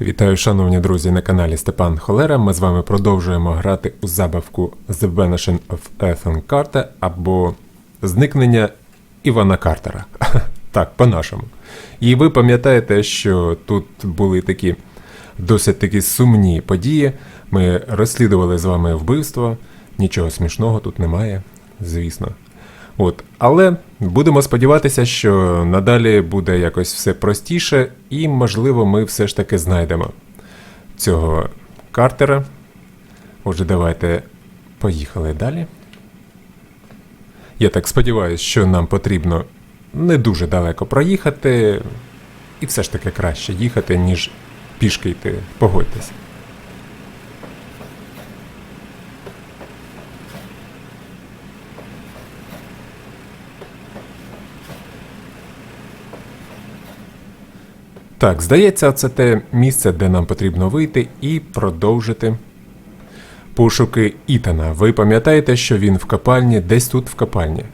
Вітаю, шановні друзі, на каналі Степан Холера. Ми з вами продовжуємо грати у забавку The Vanishing of Ethan Carter або Зникнення Івана Картера. Так, по-нашому. І ви пам'ятаєте, що тут були такі досить такі сумні події. Ми розслідували з вами вбивство. Нічого смішного тут немає, звісно. От, але будемо сподіватися, що надалі буде якось все простіше, і, можливо, ми все ж таки знайдемо цього Картера. Отже, давайте поїхали далі. Я так сподіваюся, що нам потрібно не дуже далеко проїхати, і все ж таки краще їхати, ніж пішки йти. Погодьтесь. Так, здається, це те місце, де нам потрібно вийти і продовжити пошуки Ітана. Ви пам'ятаєте, що він в копальні, десь тут в копальні.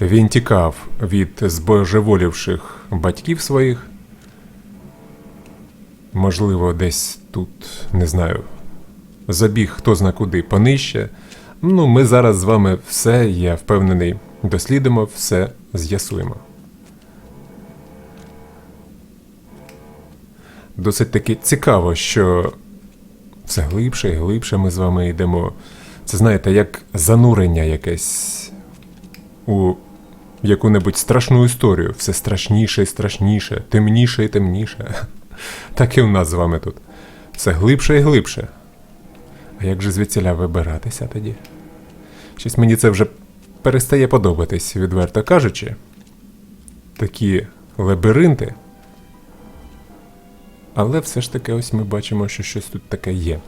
Він тікав від збожеволівших батьків своїх. Можливо, десь тут, не знаю, забіг хто зна куди понижче. Ну, ми зараз з вами все, я впевнений, дослідимо, все з'ясуємо. Досить таки цікаво, що все глибше і глибше ми з вами йдемо. Це знаєте, як занурення якесь у яку-небудь страшну історію. Все страшніше і страшніше, темніше і темніше. Так і у нас з вами тут. Все глибше і глибше. А як же звідсіля вибиратися тоді? Щось мені це вже перестає подобатись, відверто кажучи. Такі лабіринти. Але все ж таки, ось ми бачимо, що щось тут таке є.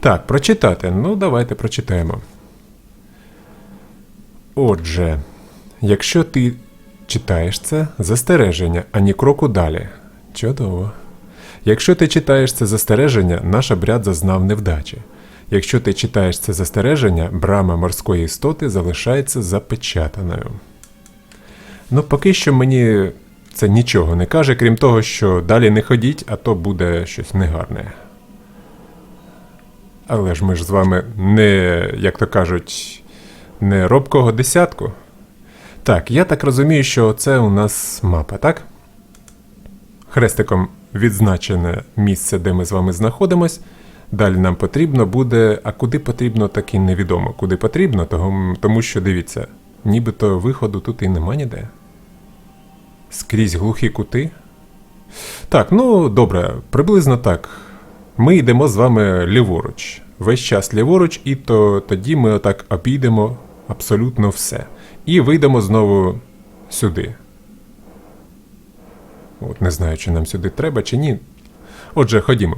Так, прочитати. Ну, давайте прочитаємо. Отже, якщо ти читаєш це застереження, ані кроку далі. Чудово. Якщо ти читаєш це застереження, наш обряд зазнав невдачі. Якщо ти читаєш це застереження, брама морської істоти залишається запечатаною. Ну, поки що мені це нічого не каже, крім того, що далі не ходіть, а то буде щось негарне. Але ж ми ж з вами не, як то кажуть, не робкого десятку. Так, я так розумію, що це у нас мапа, так? Хрестиком відзначене місце, де ми з вами знаходимось. Далі нам потрібно буде, а куди потрібно, так і невідомо. Куди потрібно, тому що дивіться, нібито виходу тут і нема ніде. Скрізь глухі кути. Так, ну добре, приблизно так. Ми йдемо з вами ліворуч. Весь час ліворуч, і то тоді ми отак обійдемо абсолютно все. І вийдемо знову сюди. От не знаю, чи нам сюди треба, чи ні. Отже, ходімо.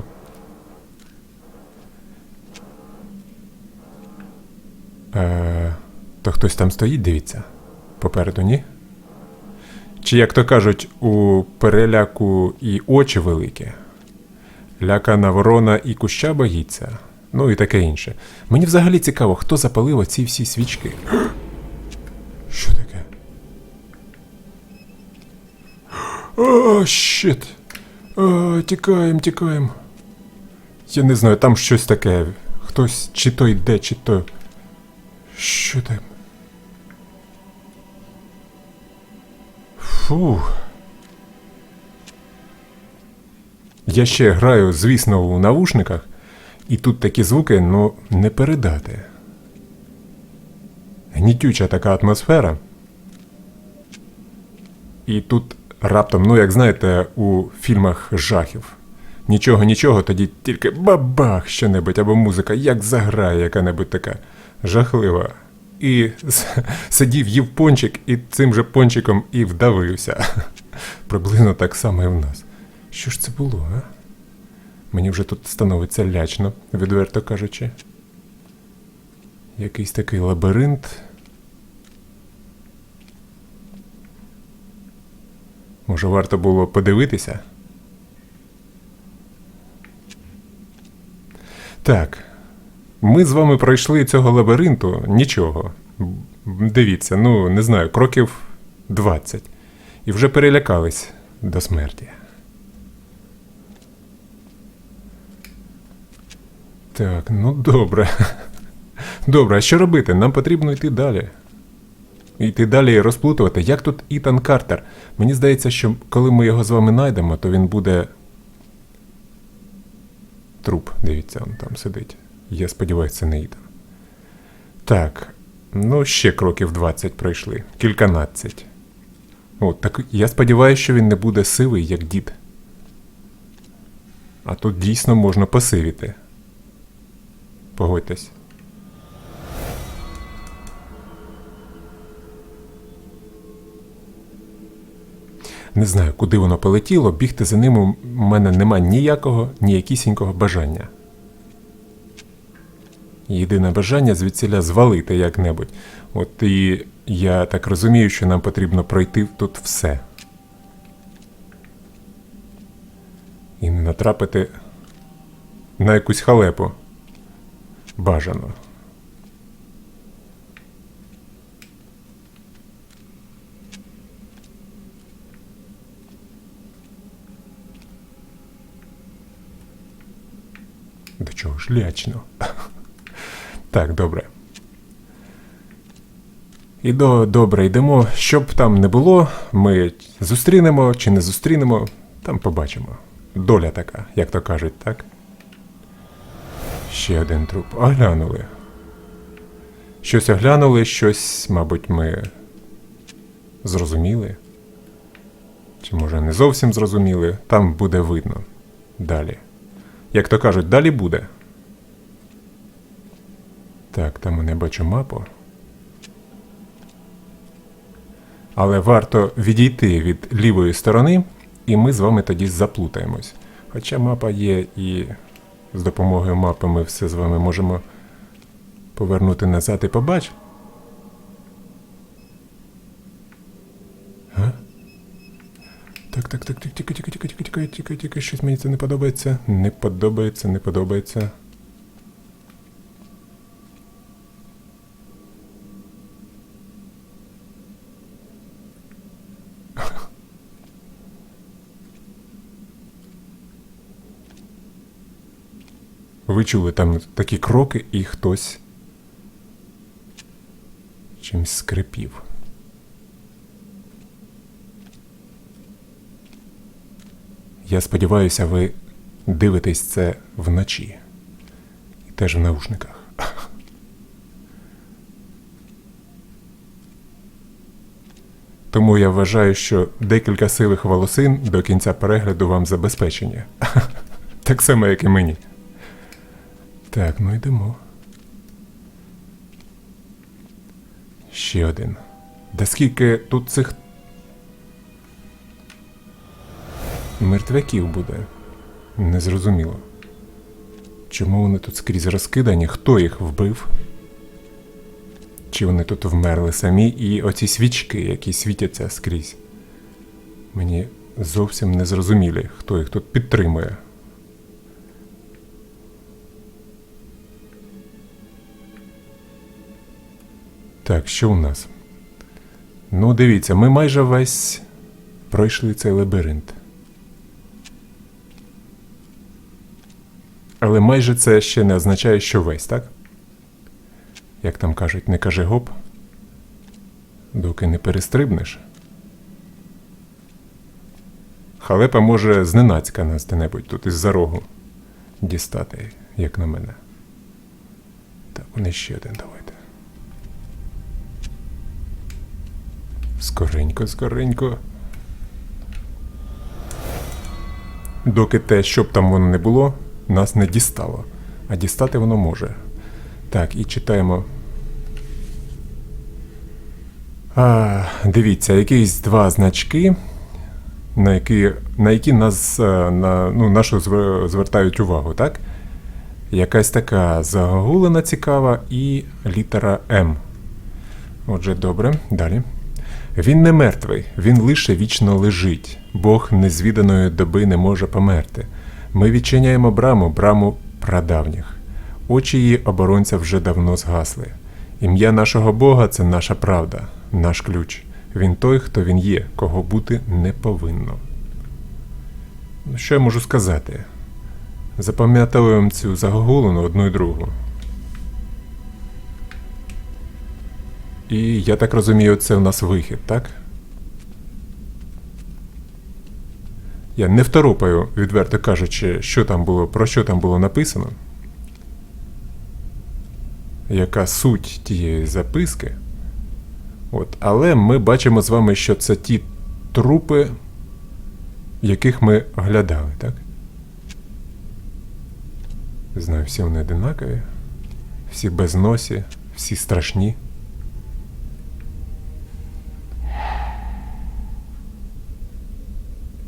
Е, то хтось там стоїть, дивіться. Попереду, ні? Чи, як то кажуть, у переляку і очі великі. Лякана ворона і куща боїться. Ну і таке інше. Мені взагалі цікаво, хто запалив оці всі свічки. Що таке? О, щит. Тікаємо, тікаємо. Я не знаю, там щось таке. Хтось чи то йде, чи то. Що там? Фух. Я ще граю, звісно, у навушниках, і тут такі звуки, ну, не передати. Гнітюча така атмосфера. І тут раптом, ну, як знаєте, у фільмах жахів. Нічого, нічого, тоді тільки бабах що-небудь, або музика, як заграє яка-небудь така жахлива. І сидів, їв пончик, і цим же пончиком і вдавився. Приблизно так само і в нас. Що ж це було, а? Мені вже тут становиться лячно, відверто кажучи. Якийсь такий лабіринт. Може, варто було подивитися? Так. Ми з вами пройшли цього лабіринту нічого. Дивіться, ну не знаю, кроків 20. І вже перелякались до смерті. Так, ну добре. Добре, а що робити? Нам потрібно йти далі. Йти далі і розплутувати. Як тут Ітан Картер? Мені здається, що коли ми його з вами знайдемо, то він буде. Труп, дивіться, він там сидить. Я сподіваюся, не Ітан. Так, ну ще кроків 20 пройшли, кільканадцять. От, так я сподіваюся, що він не буде сивий, як дід. А тут дійсно можна посивіти. Погодьтесь. Не знаю, куди воно полетіло, бігти за ним у мене нема ніякого, ніякісінького бажання. Єдине бажання звідсіля звалити як-небудь. От і я так розумію, що нам потрібно пройти тут все. І не натрапити на якусь халепу. Бажано. До чого ж лячно. Так, добре. І до, добре, йдемо. Щоб там не було, ми зустрінемо чи не зустрінемо, там побачимо. Доля така, як то кажуть, так? Ще один труп. Оглянули. Щось оглянули, щось, мабуть, ми зрозуміли. Чи може не зовсім зрозуміли. Там буде видно. Далі. Як то кажуть, далі буде. Так, там я бачу мапу. Але варто відійти від лівої сторони, і ми з вами тоді заплутаємось. Хоча мапа є, і з допомогою мапи ми все з вами можемо повернути назад і побач. А? Так, так, так, тільки, тільки, тільки, тільки, тільки, тільки, тільки, щось мені це не подобається. Не подобається, не подобається. Ви чули там такі кроки, і хтось чимсь скрипів. Я сподіваюся, ви дивитесь це вночі. І теж в наушниках. Тому я вважаю, що декілька сивих волосин до кінця перегляду вам забезпечені. Так само, як і мені. Так, ну йдемо. Ще один. Да скільки тут цих мертвяків буде? Незрозуміло. Чому вони тут скрізь розкидані? Хто їх вбив? Чи вони тут вмерли самі? І оці свічки, які світяться скрізь. Мені зовсім не зрозумілі, хто їх тут підтримує. Так, що у нас? Ну, дивіться, ми майже весь пройшли цей лабіринт. Але майже це ще не означає, що весь, так? Як там кажуть, не кажи гоп, доки не перестрибнеш. Халепа може зненацька нас де-небудь тут із-за рогу дістати, як на мене. Так, вони ще один давайте. Скоренько, скоренько. Доки те, щоб там воно не було, нас не дістало. А дістати воно може. Так, і читаємо. А, дивіться, якісь два значки, на які, на які нас е, на, ну, нашу звертають увагу, так? Якась така загогулина цікава і літера М. Отже, добре, далі. Він не мертвий, він лише вічно лежить. Бог незвіданої доби не може померти. Ми відчиняємо браму, браму прадавніх. Очі її оборонця вже давно згасли. Ім'я нашого Бога це наша правда, наш ключ. Він той, хто він є, кого бути не повинно. Ну, що я можу сказати? Запам'ятовуємо цю загогулину одну і другу. І я так розумію, це у нас вихід, так? Я не второпаю, відверто кажучи, що там було, про що там було написано. Яка суть тієї записки. От. Але ми бачимо з вами, що це ті трупи, яких ми оглядали, так? Знаю, всі вони одинакові, всі без носі, всі страшні.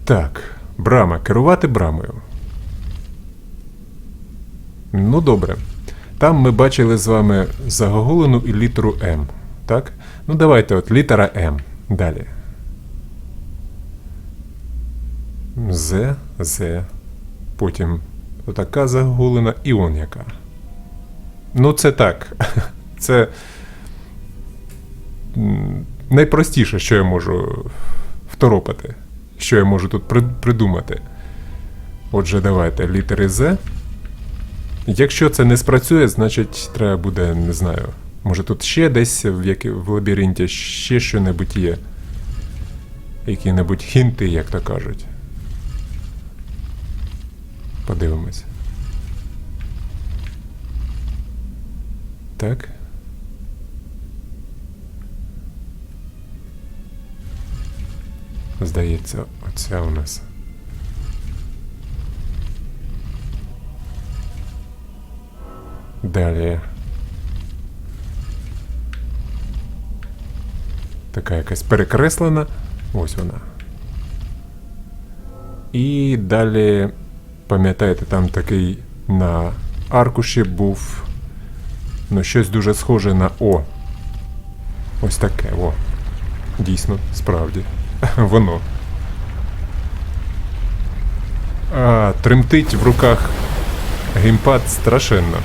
Так, брама. Керувати брамою. Ну, добре. Там ми бачили з вами загогулину і літеру М. Так? Ну, давайте от літера М. Далі. З, З. Потім отака загогулина і он яка. Ну, це так. Це найпростіше, що я можу второпати. Що я можу тут при- придумати. Отже, давайте літери З. Якщо це не спрацює, значить треба буде, не знаю. Може тут ще десь в, які, в лабіринті ще що-небудь є. Які-небудь хінти, як то кажуть. Подивимось. Так. Здається, оця у нас. Далі. Така якась перекреслена. Ось вона. І далі, пам'ятаєте, там такий на аркуші був ну, щось дуже схоже на О. Ось таке, о. Дійсно, справді. Воно. А, тремтить в руках геймпад страшенно.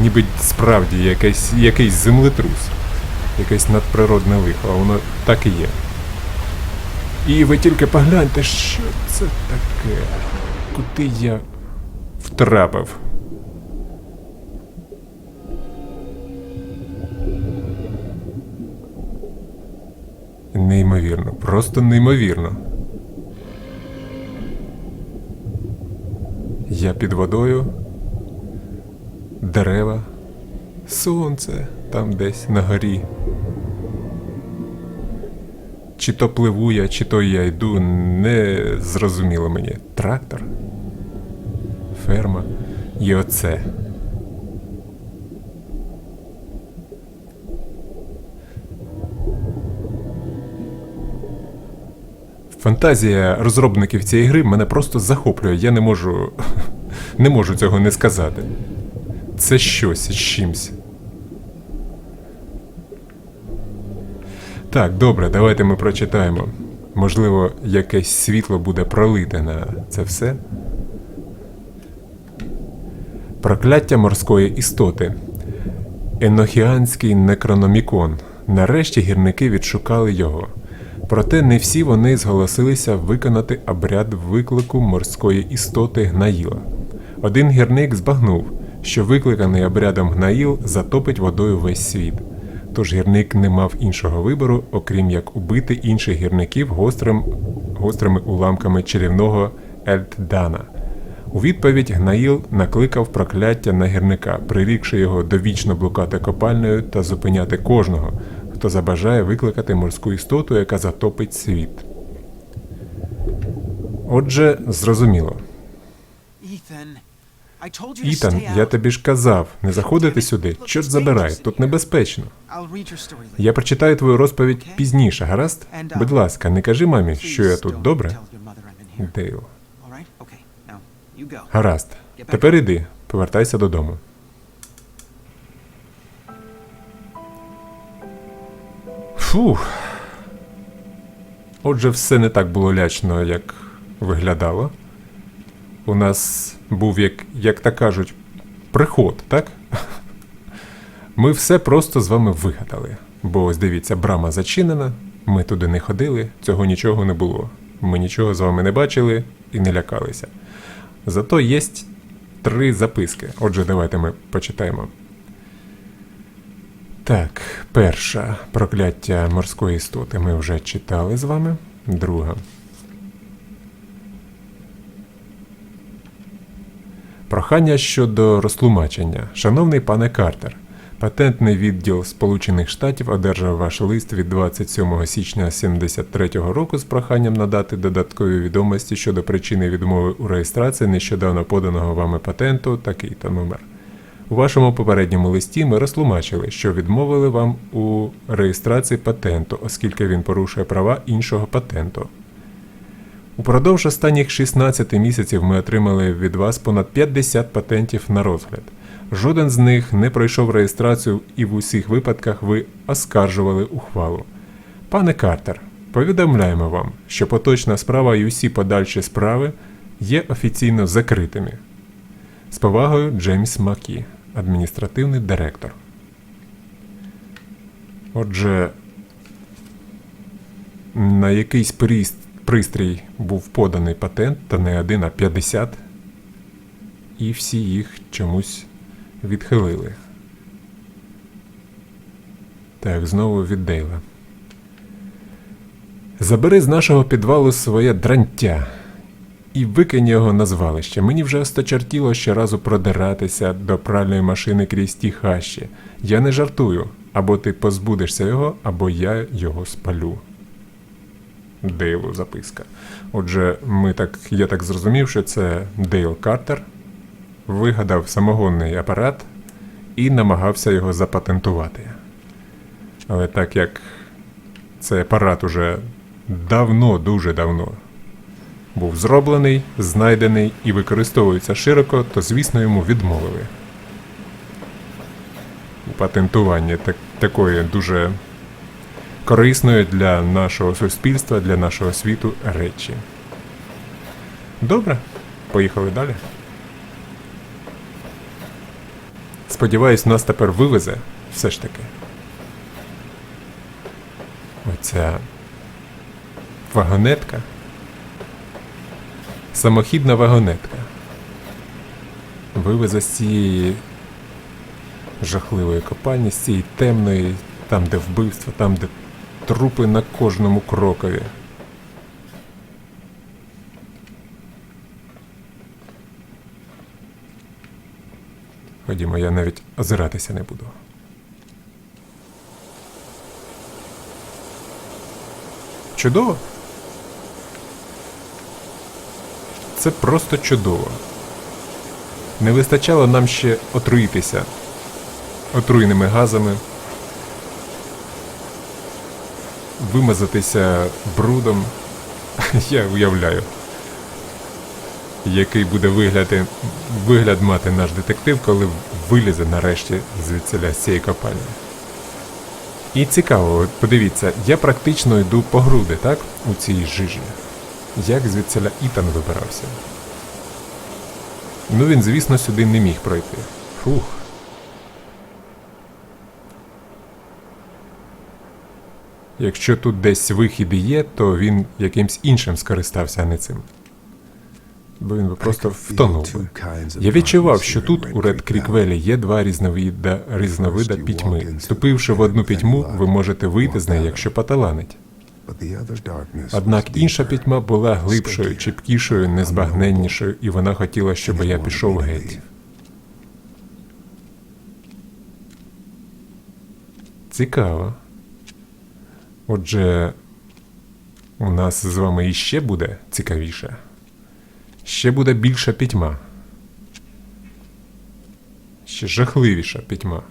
Ніби справді якийсь, якийсь землетрус, якесь надприродне лихо, а воно так і є. І ви тільки погляньте, що це таке. Куди я втрапив? Неймовірно, просто неймовірно. Я під водою, дерева, сонце там десь на горі. Чи то пливу я, чи то я йду, не зрозуміло мені. Трактор, ферма і оце. Фантазія розробників цієї гри мене просто захоплює. Я не можу. не можу цього не сказати. Це щось із чимсь. Так, добре, давайте ми прочитаємо. Можливо, якесь світло буде пролите на це все. Прокляття морської істоти. Енохіанський некрономікон. Нарешті гірники відшукали його. Проте не всі вони зголосилися виконати обряд виклику морської істоти Гнаїла. Один гірник збагнув, що викликаний обрядом Гнаїл затопить водою весь світ. Тож гірник не мав іншого вибору, окрім як убити інших гірників гострим, гострими уламками чарівного Ельтдана. У відповідь Гнаїл накликав прокляття на гірника, прирікши його довічно блукати копальнею та зупиняти кожного, хто забажає викликати морську істоту, яка затопить світ. Отже, зрозуміло. Ітан, я тобі ж казав, не заходити сюди. Чорт забирай, тут небезпечно. Я прочитаю твою розповідь пізніше, гаразд? Uh, Будь ласка, не кажи мамі, що я тут добре. Дейл. Гаразд. Тепер іди, повертайся додому. Фух. Отже, все не так було лячно, як виглядало. У нас був, як, як так кажуть, приход, так? Ми все просто з вами вигадали. Бо ось дивіться, брама зачинена, ми туди не ходили, цього нічого не було. Ми нічого з вами не бачили і не лякалися. Зато є три записки. Отже, давайте ми почитаємо. Так, перша прокляття морської істоти ми вже читали з вами. Друга. Прохання щодо розтлумачення. Шановний пане Картер, патентний відділ Сполучених Штатів одержав ваш лист від 27 січня 73 року з проханням надати додаткові відомості щодо причини відмови у реєстрації нещодавно поданого вами патенту такий-то номер. У вашому попередньому листі ми розтлумачили, що відмовили вам у реєстрації патенту, оскільки він порушує права іншого патенту. Упродовж останніх 16 місяців ми отримали від вас понад 50 патентів на розгляд. Жоден з них не пройшов реєстрацію і в усіх випадках ви оскаржували ухвалу. Пане Картер, повідомляємо вам, що поточна справа і усі подальші справи є офіційно закритими. З повагою Джеймс Макі, адміністративний директор. Отже, на якийсь пристрій був поданий патент, та не один, а 50, і всі їх чомусь відхилили. Так, знову від Дейла. Забери з нашого підвалу своє дрантя і викинь його на звалище. Мені вже осточертіло щоразу продиратися до пральної машини крізь ті хащі. Я не жартую. Або ти позбудешся його, або я його спалю. Дейлу записка. Отже, ми так, я так зрозумів, що це Дейл Картер вигадав самогонний апарат і намагався його запатентувати. Але так як цей апарат уже давно, дуже давно був зроблений, знайдений і використовується широко, то, звісно, йому відмовили. У патентуванні так, такої дуже корисної для нашого суспільства, для нашого світу речі. Добре, поїхали далі. Сподіваюсь, нас тепер вивезе все ж таки. Оця вагонетка. Самохідна вагонетка. Вивезе з цієї жахливої копальні, з цієї темної, там, де вбивство, там, де трупи на кожному крокові. Ходімо, я навіть озиратися не буду. Чудово. Це просто чудово. Не вистачало нам ще отруїтися отруйними газами, вимазатися брудом. Я уявляю, який буде вигляд, вигляд мати наш детектив, коли вилізе нарешті звідсиля з цієї копальні. І цікаво, подивіться, я практично йду по груди, так? У цій жижі. Як звідсиля Ітан вибирався. Ну він, звісно, сюди не міг пройти. Фух. Якщо тут десь вихід і є, то він якимсь іншим скористався, а не цим. Бо він би просто втонув би. Я відчував, що тут, у Ред Кріквелі, є два різновида, різновида пітьми. Вступивши в одну пітьму, ви можете вийти з неї, якщо поталанить. Однак інша пітьма була глибшою, чіпкішою, незбагненнішою, і вона хотіла, щоб я пішов геть. Цікаво. Отже, у нас з вами іще буде цікавіше. Ще буде більша пітьма. Ще жахливіша пітьма.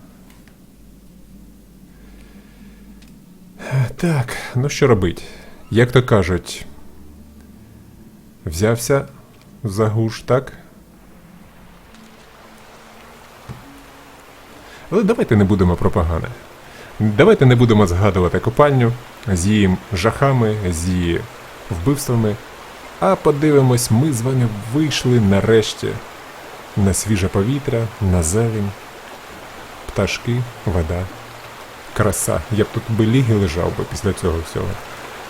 Так, ну що робить? Як то кажуть, взявся за гуш, так? Але давайте не будемо про погане. Давайте не будемо згадувати копальню з її жахами, з її вбивствами. А подивимось, ми з вами вийшли нарешті на свіже повітря, на зелень, пташки, вода. Краса. Я б тут би ліги лежав би після цього всього.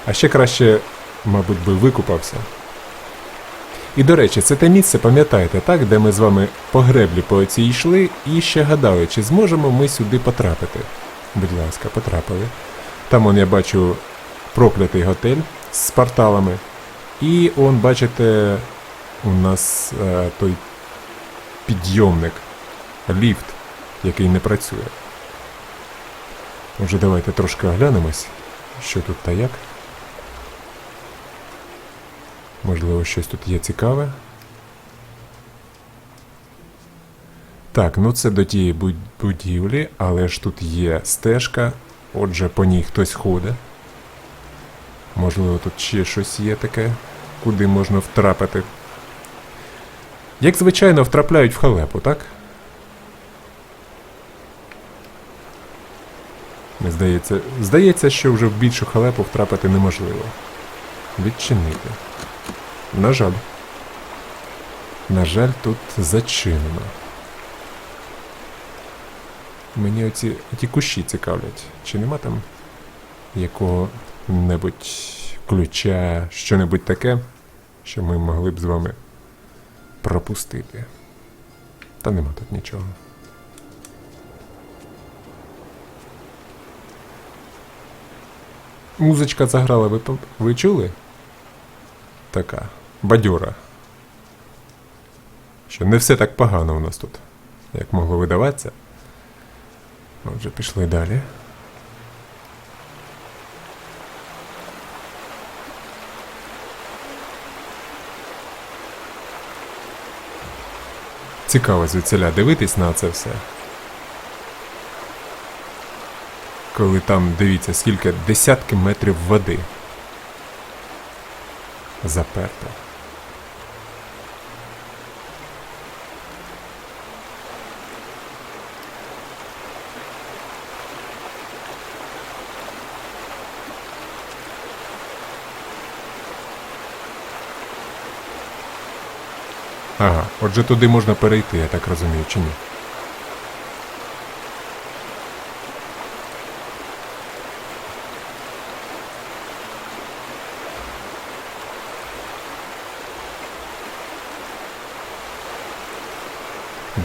А ще краще, мабуть, би викупався. І до речі, це те місце, пам'ятаєте, так, де ми з вами по греблі по цій йшли і ще гадали, чи зможемо ми сюди потрапити. Будь ласка, потрапили. Там он я бачу проклятий готель з порталами. І он, бачите, у нас е, той підйомник, ліфт, який не працює. Отже, давайте трошки оглянемось, що тут та як. Можливо, щось тут є цікаве. Так, ну це до тієї будівлі, але ж тут є стежка, отже, по ній хтось ходить. Можливо, тут ще щось є таке, куди можна втрапити. Як звичайно, втрапляють в халепу, так? Здається, здається, що вже в більшу халепу втрапити неможливо. Відчинити. На жаль. На жаль, тут зачинено. Мені оці ті кущі цікавлять. Чи нема там якого-небудь ключа, що-небудь таке, що ми могли б з вами пропустити? Та нема тут нічого. Музичка заграла, ви, ви чули? Така. Бадьора. Що не все так погано у нас тут, як могло видаватися. Отже, пішли далі. Цікаво звідсіля дивитись на це все. Коли там, дивіться, скільки десятки метрів води. Заперто. Ага, отже туди можна перейти, я так розумію, чи ні?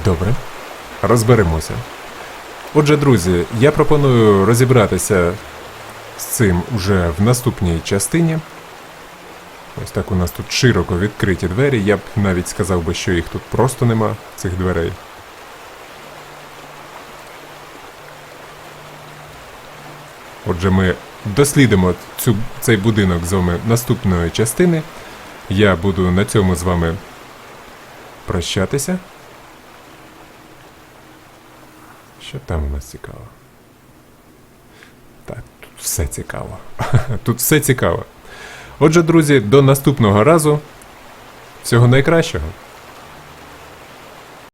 Добре, розберемося. Отже, друзі, я пропоную розібратися з цим уже в наступній частині. Ось так у нас тут широко відкриті двері. Я б навіть сказав би, що їх тут просто нема, цих дверей. Отже, ми дослідимо цю, цей будинок з вами наступної частини. Я буду на цьому з вами прощатися. Що там у нас цікаво? Так, тут все цікаво. Тут все цікаво. Отже, друзі, до наступного разу. Всього найкращого.